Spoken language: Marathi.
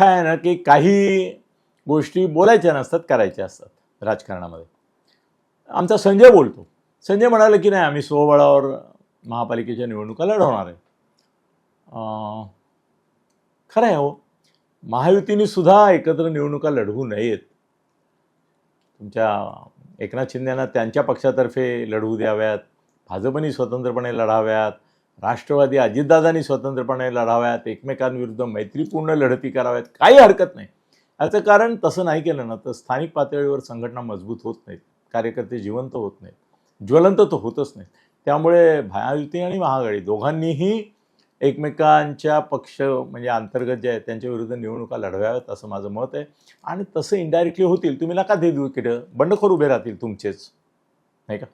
काय आहे ना की काही गोष्टी बोलायच्या नसतात करायच्या असतात राजकारणामध्ये. आमचा संजय बोलतो. संजय म्हणाले की नाही आम्ही स्वबळावर महापालिकेच्या निवडणुका लढवणार आहे. खरं आहे हो. महायुतीने सुद्धा एकत्र निवडणुका लढवू नयेत. तुमच्या एकनाथ शिंदेना त्यांच्या पक्षातर्फे लढवू द्याव्यात. भाजपनी स्वतंत्रपणे लढाव्यात. राष्ट्रवादी अजितदादांनी स्वतंत्रपणे लढाव्यात एकमेकांविरुद्ध मैत्रीपूर्ण लढती कराव्यात काही हरकत नाही. याचं कारण तसं नाही केलं ना तर स्थानिक पातळीवर संघटना मजबूत होत नाहीत कार्यकर्ते जिवंत होत नाहीत ज्वलंत तर होतच नाहीत. त्यामुळे महायुती आणि महाआघाडी दोघांनीही एकमेकांच्या पक्ष म्हणजे अंतर्गत जे आहेत त्यांच्या विरुद्ध निवडणुका लढवाव्यात असं माझं मत आहे. आणि तसं इनडायरेक्टली होतील. तुम्ही नका दे देऊ किडं बंडखोर उभे राहतील तुमचेच. नाही का?